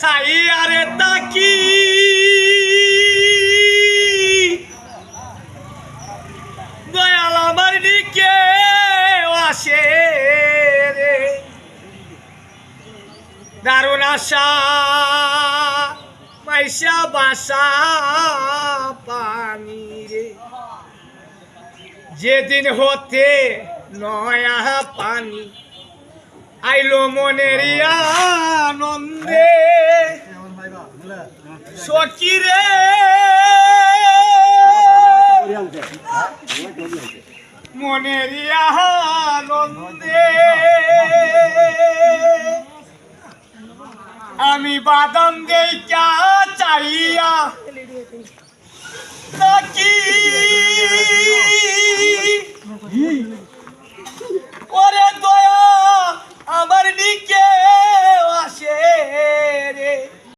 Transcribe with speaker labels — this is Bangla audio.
Speaker 1: সাইয়ারে তাকি। দয়াল আমার দিকে আসে রে। দারুণ আশা, পয়সা, বাসা, পানি রে। যেদিন হতে নয়া পানি, আইলো মনের আনন্দে সখী রে মনের আনন্দে আমি বাদাম দেই চা চাইয়া তাকি